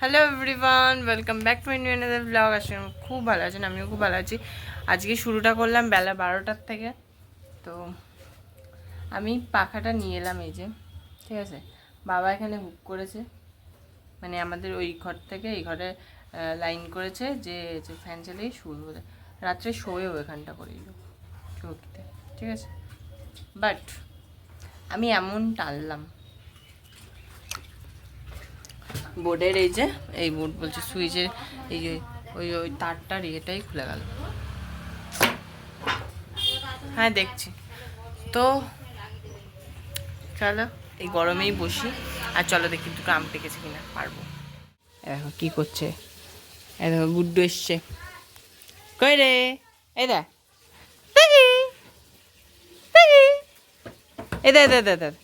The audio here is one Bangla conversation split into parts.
Hello everyone welcome back to another blog আসলে খুব ভালো আছেন, আমিও খুব ভালো আছি। আজকে শুরুটা করলাম বেলা বারোটার থেকে। তো আমি পাখাটা নিয়ে এলাম এই যে, ঠিক আছে? বাবা এখানে বুক করেছে। মানে আমাদের ওই ঘর থেকে, এই ঘরে লাইন করেছে যে ফ্যান চালিয়ে শুরু রাত্রে শোয়েও এখানটা করেই চৌকিতে, ঠিক আছে? বাট আমি এমন টানলাম। বোর্ডের এই যে, এই বোর্ড বলছে সুইচের এই যে, ওই ওই তারটার ইয়েটাই খুলে গেল। হ্যাঁ দেখছি। তো চলো, এই গরমেই বসি। আর চলো দেখি দুটো আম পেকেছে কিনা, পারব। দেখো কি করছে। এই দেখো, গুড্ডু এসছে। কই রে? এই দেখ। এই দেখ দেখ দেখ দেখ।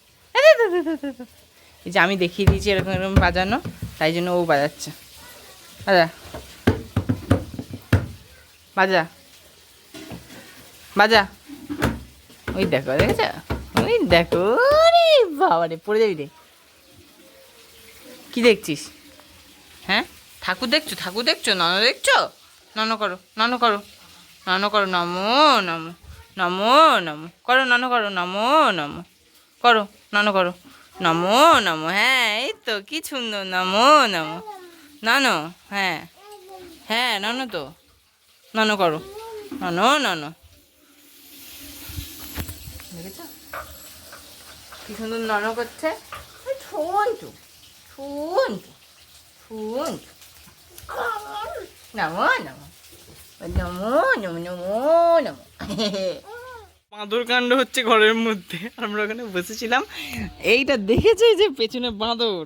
এই যে আমি দেখিয়ে দিয়েছি এরকম এরকম বাজানো। তাই জন্য ও বাজাচ্ছে। বাজা বাজা। বাজা। ওই দেখো, দেখেছ? ওই দেখো রে বাবা রে পড়ে যাবি রে। কি দেখছিস? হ্যাঁ? ঠাকুর দেখছ? ঠাকুর দেখছ? নন দেখছ? নন করো নন করো। নন করো, নমো নমো। নমো নমো। করো নন করো, নমো নমো। করো নন করো। নমো নমো হ্যাঁ এই তো কি সুন্দর, নমো নমো। নন হ্যাঁ হ্যাঁ নন তো। নন করো। নন নন। দেখেছ? কি সুন্দর নন করছে। শোন তো শোন নমো নমো। নমো নমো নমো নমো। বাঁদর কাণ্ড হচ্ছে ঘরের মধ্যে। আমরা ওখানে বসেছিলাম। এইটা দেখেছে যে পেছনে বাঁদর?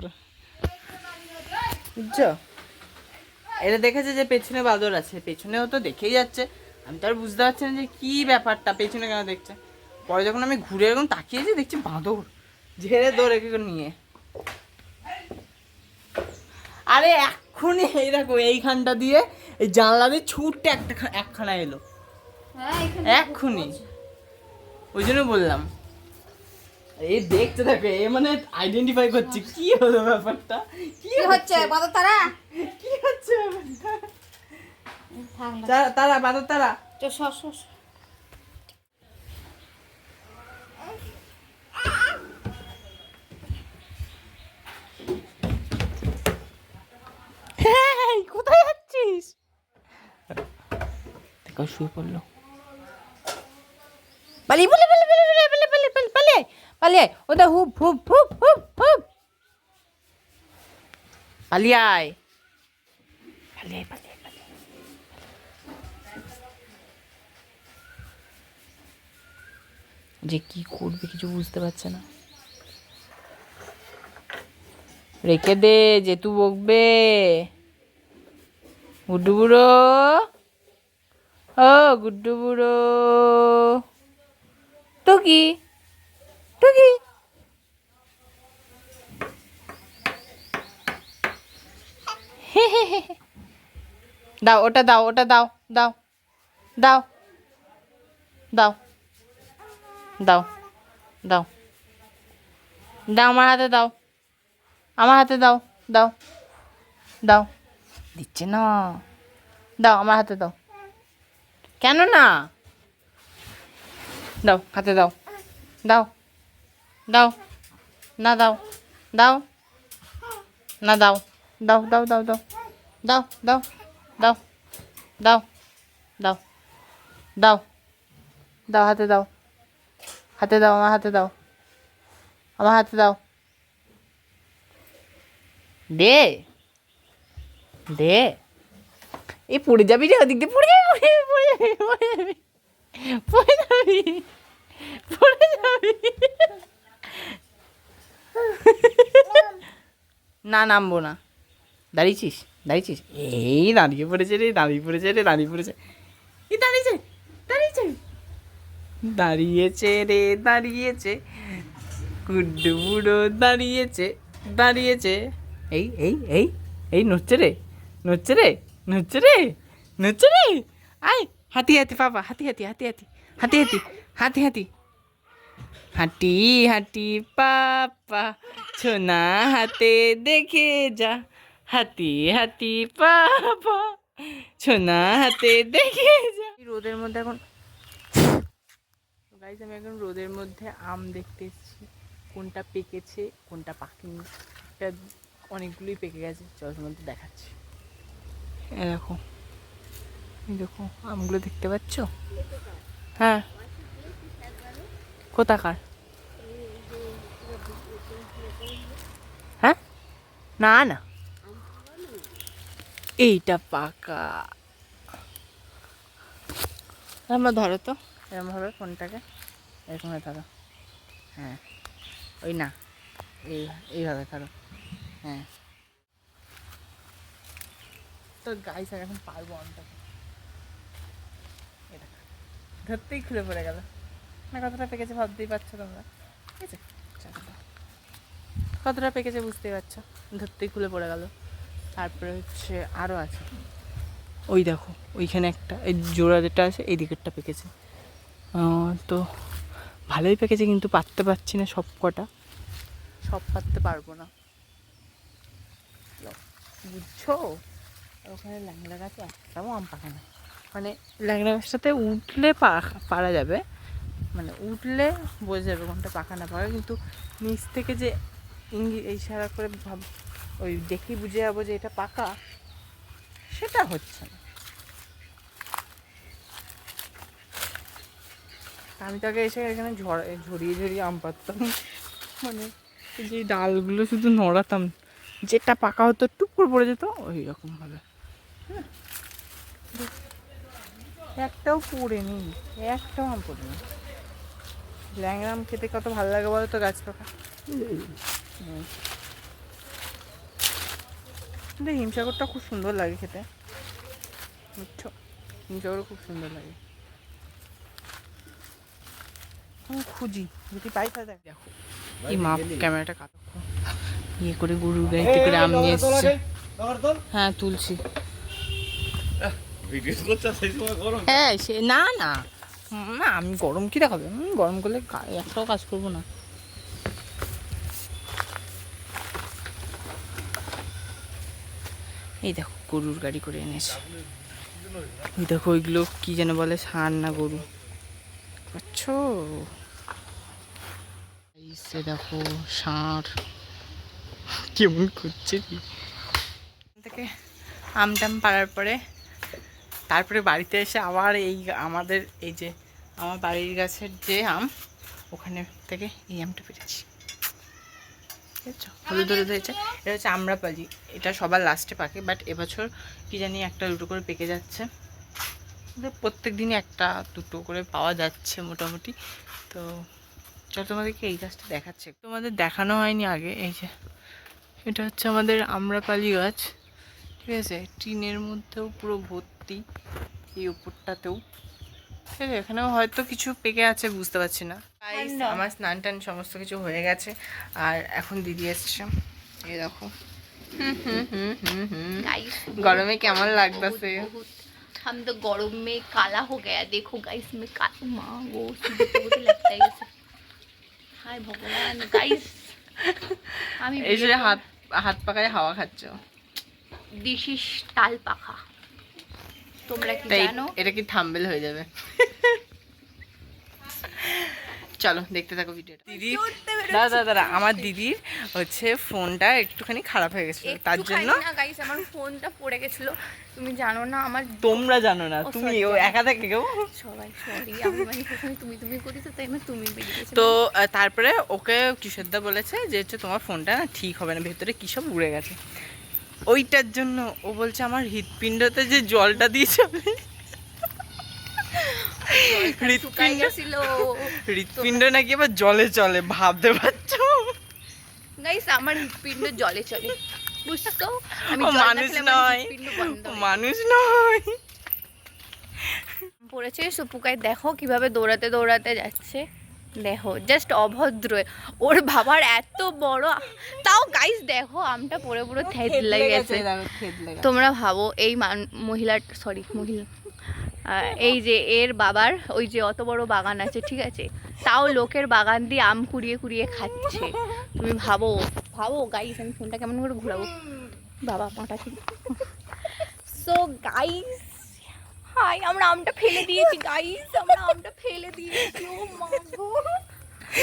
বুঝছ? এটা দেখেছে যে পেছনে বাঁদর আছে? পেছনেও তো দেখেই যাচ্ছে। আমি তো আর বুঝতে পারছি না যে কি ব্যাপারটা পেছনে কেন দেখছে। পরে যখন আমি ঘুরে এরকম তাকিয়েছি দেখছি বাঁদর। ঝেড়ে দৌড় একে নিয়ে। আরে এক্ষুনি এই দেখো এইখানটা দিয়ে এই জানলা দিয়ে ছুটতে একটা একখানা এলো। এক্ষুনি। ওই জন্য বললাম। এই দেখতে দেখো এ মানে আইডেন্টিফাই করছে। কি হলো ব্যাপারটা? কি হচ্ছে? বাদর তারা কি হচ্ছে ব্যাপারটা? তারা তারা বাদর তারা তো সর সর। হ্যাঁ কোথায় যাচ্ছিস? দেখো শুয়ে পড়ল। পালিয়ে বলে বলে বলে বলে বলে বলে বলে পালিয়ে পালিয়ে ওটা হুপ হুপ হুপ হুপ হুপ। পালিয়ে আয়। পালিয়ে পালিয়ে যে কি করবে কিছু বুঝতে পারছে না। রেখে দে, যেতু বকবে। গুড্ডু বুড়ো। ও, গুড্ডু বুড়ো। টুকি টুকি। দাও, ওটা দাও ওটা দাও দাও দাও দাও দাও দাও। দাও, আমার হাতে দাও, আমার হাতে দাও দাও দাও। দিচ্ছে না। দাও, আমার হাতে দাও। কেন না? দাও, হাতে দাও। দাও। দাও। না দাও। দাও। না দাও। দাও দাও দাও দাও। দাও দাও দাও। দাও। দাও। দাও। দাও, হাতে দাও। হাতে দাও, আমার হাতে দাও। আমার হাতে দাও। দে। দে। এই পড়ে যাবি রে, ওদিক দিয়ে পড়ে যাবি পড়ে যাবি পড়ে যাবি পড়ে যাবি পড়ে যাবি না, নামবো না। দাঁড়িয়েছিস? দাঁড়িয়েছিস? এই দাঁড়িয়ে পড়েছে রে, দাঁড়িয়ে পড়েছে রে, দাঁড়িয়ে পড়েছে। এই দাঁড়িয়েছে দাঁড়িয়েছে। দাঁড়িয়েছে রে, দাঁড়িয়েছে। কুড্ডু বুড়ো দাঁড়িয়েছে দাঁড়িয়েছে। এই এই এই এই, নড়ছে রে নড়ছে রে নড়ছে রে নড়ছে রে। আয়, হাতি হাতি, বাবা, হাতি হাতি হাতি হাতি হাতি হাতি। হাতি হাতি। হাঁটি হাঁটি পাপা ছোনা হাতে দেখে যা। হাতি হাতি পাপা ছোনা হাতে দেখে যা। রোদের মধ্যে এখন গাইজ আমি এখন রোদের মধ্যে আম দেখতে এসেছি। কোনটা পেকেছে কোনটা পাকেনি। এটা অনেকগুলোই পেকে গেছে। চলের মধ্যে দেখাচ্ছি। এ দেখো। দেখো আমগুলো দেখতে পাচ্ছ? হ্যাঁ। কোথাকার? হ্যাঁ? না না। এইটা পাকা। আমরা ধরো তো। এরকম ভাবে ফোনটাকে এরকম ভাবে ধরো। হ্যাঁ। ওই না এই এইভাবে ধরো। হ্যাঁ। তো গাইস আমি এখন পারব আমটাকে এটা। ধরতেই খুলে পড়ে গেল। না কতটা পেকেছে ভাবতেই পারছ তোমরা। ঠিক আছে কতটা পেকেছে বুঝতেই পারছ। ধরতেই খুলে পড়ে গেল। তারপরে হচ্ছে আরও আছে। ওই দেখো ওইখানে একটা এই জোড়া যেটা আছে এই দিকেরটা পেকেছে। তো ভালোই পেকেছে কিন্তু পারতে পারছি না সব কটা। সব পারতে পারব না। বুঝছ? ওখানে ল্যাংড়া গাছে একটাও আম পাকে না। মানে ল্যাংড়া গাছটাতে উঠলে পা- পারা যাবে। মানে উঠলে বোঝা যাবে কোনটা পাকা না পাকা কিন্তু নিচ থেকে যে ইঙ্গি এই সারা করে ভাব ওই দেখেই বুঝে যাব যে এটা পাকা সেটা হচ্ছে না। আমি তাকে এসে এখানে ঝরিয়ে ঝরিয়ে আম পারতাম মানে যে ডালগুলো শুধু নড়াতাম, যেটা পাকা হতো টুক করে পড়ে যেত ওই রকম ভাবে হ্যাঁ। একটাও পড়েনি, একটাও আম পড়েনি। ল্যাংড়া আম খেতে কত ভালো লাগে বলো তো গাছ পাকা? কিন্তু হিমসাগরটা খুব সুন্দর লাগে খেতে। বুঝছ হিমসাগর খুব সুন্দর লাগে। আমি খুঁজি যদি পাই তাহলে দেখো। এই মা ক্যামেরাটা কাটো। ইয়ে করে গরুর গাড়িতে করে আম নিয়ে এসছে। হ্যাঁ তুলছি। ভিডিও করছে সেই সময় গরম। হ্যাঁ সে না না। না, আমি গরম কি দেখাবে? গরম করলে একটাও কাজ করব না। এই দেখো, গরুর গাড়ি করে এনেছে। এই দেখো, ওইগুলো কি যেন বলে, ষাঁড় না গরু। পাচ্ছো সে দেখো, ষাঁড়। কেমন করছে থেকে আম টাম পাড়ার পরে তারপরে বাড়িতে এসে আবার এই আমাদের, এই যে আমার বাড়ির গাছের যে আম, ওখানে থেকে এই আমটা পেরেছি। হলুদ হলুদ হয়েছে এটা হচ্ছে আমরাপালি। এটা সবার লাস্টে পাকে বাট এবছর কি জানি একটা দুটো করে পেকে যাচ্ছে। প্রত্যেক দিনই একটা দুটো করে পাওয়া যাচ্ছে মোটামুটি। তো চলো তোমাদেরকে এই গাছটা দেখাচ্ছে। তোমাদের দেখানো হয়নি আগে, এই যে এটা হচ্ছে আমাদের আমরাপালি গাছ। ঠিক আছে? টিনের মধ্যেও পুরো ভর্তি এই উপরটাতেও ঠিক আছে এখানেও হয়তো কিছু পেকে আছে বুঝতে পারছি না Guys, আমার স্নান টান সমস্ত কিছু হয়ে গেছে আর এখন দিদি এসছে এই দেখো হুম হুম হুম হুম হুম गाइस গরমে কেমন লাগতেছে हम तो गरम में काला हो गया देखो गाइस में काला माँ वो सीधे तो मुझे लगता है जैसे हाय भगवान गाइस আমি এই যে হাত হাত পাকায় হাওয়া খাচ্ছ দিস ইজ তাল পাখা তোমরা কি তাই জানো? এটা কি থাম্বেল হয়ে যাবে? চলো দেখতে থাকো ভিডিওটা। দিদি দাদা দাদা দাদা আমার দিদির হচ্ছে ফোনটা একটুখানি খারাপ হয়ে গেছিল তার জন্য না গাইস আমার ফোনটা পড়ে গেছিল। তুমি জানো না আমার তোমরা জানো না তুমি ও একা থেকে কেউ? সবাই সরি আমি মানে তুমি তুমি করি তো তাই তুমি তো তারপরে ওকে কিশোরদা বলেছে যে হচ্ছে তোমার ফোনটা না ঠিক হবে না ভেতরে কী সব উড়ে গেছে। ওইটার জন্য ও বলছে আমার হৃৎপিণ্ডতে যে জলটা দিয়েছে শুকাই হৃৎপিণ্ড হৃৎপিণ্ড নাকি আবার জলে চলে ভাবতে পারছ? গাইস আমার হৃৎপিণ্ড জলে চলে। বুঝছ? আমি মানুষ নয়। মানুষ নয়। পড়েছে সুপুকায় দেখো কীভাবে দৌড়াতে দৌড়াতে যাচ্ছে। দেখো জাস্ট অভদ্র। ওর বাবার এত বড় তাও গাইস দেখো আমটা পড়ে পুরো থেতলে গেছে তোমরা ভাবো এই মহিলার সরি মহিলা। এই যে এর বাবার ওই যে অত বড় বাগান আছে ঠিক আছে? তাও লোকের বাগান দিয়ে আম কুড়িয়ে কুড়িয়ে খাচ্ছে। তুমি ভাবো ভাবো গাইস আমি ফোনটা কেমন করে ঘুরাবো? বাবা ঠিক। সো গাইস হাই আমরা আমটা ফেলে দিয়েছি গাইস আমরা আমটা ফেলে দিয়েছি ও মা গো।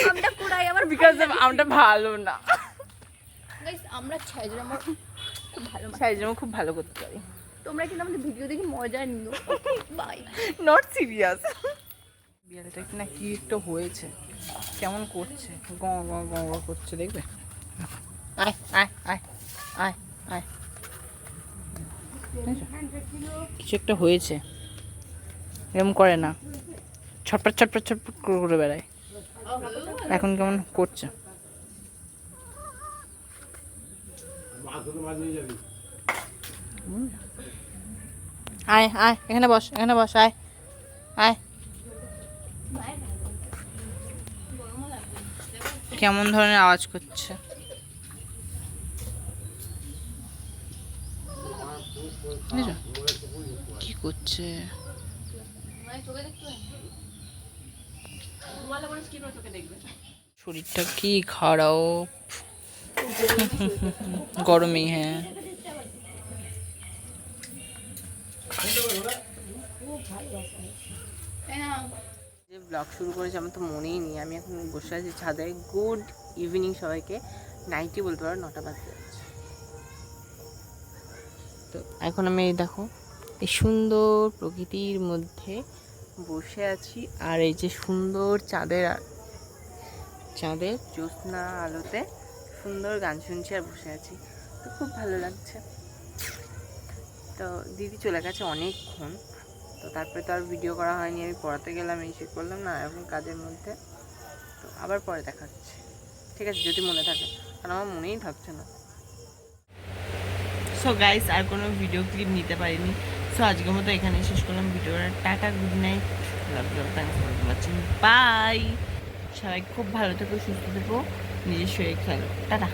আমটা কুড়াই আবার বিকজ আমটা ভালো না। গাইস আমরা ছাইজরা আমার খুব ভালো। সাইজ খুব ভালো করতে পারি। তোমরা কিন্তু আমাদের ভিডিও দেখে মজা নিও। বাই নট সিরিয়াস বিড়ালটা কি না কি একটা হয়েছে? কেমন করছে? গ গ গ গ করছে দেখবে? আয় আয় আয় আয় আয়। কিছু একটা হয়েছে। এরকম করে না। ছটপট ছটপট ছটপট করে বেড়ায়। এখন কেমন করছে? আয় আয়, এখানে বস এখানে বস, আয় আয়। কেমন ধরনের আওয়াজ করছে? কি করছে? শরীরটা কি খারাপ? গরমে হ্যাঁ। যে ব্লগ শুরু করেছি আমার তো মনেই নেই। আমি এখন বসে আছি ছাদে। গুড ইভিনিং সবাইকে। নাইটই বলতে পারো নটা বাজতে তো এখন আমি দেখো এই সুন্দর প্রকৃতির মধ্যে বসে আছি আর এই যে সুন্দর চাঁদের চাঁদের জ্যোৎস্না আলোতে সুন্দর গান শুনছি আর বসে আছি। তো খুব ভালো লাগছে। তো দিদি চলে গেছে অনেকক্ষণ। তো তারপরে তো আর ভিডিও করা হয়নি, আমি পড়াতে গেলাম, এই সে করলাম না, এখন কাজের মধ্যে। তো আবার পরে দেখা হচ্ছে। ঠিক আছে, যদি মনে থাকে। কারণ আমার মনেই থাকছে না। সো গাইস আর কোনো ভিডিও ক্লিপ নিতে পারিনি। সো আজকের মতো এখানে শেষ করলাম। ভিডিওটা tata good night love love thanks for watching bye সবাই খুব ভালো থেকো, সুস্থ থেকো, নিজের শরীর খেলো টাটা!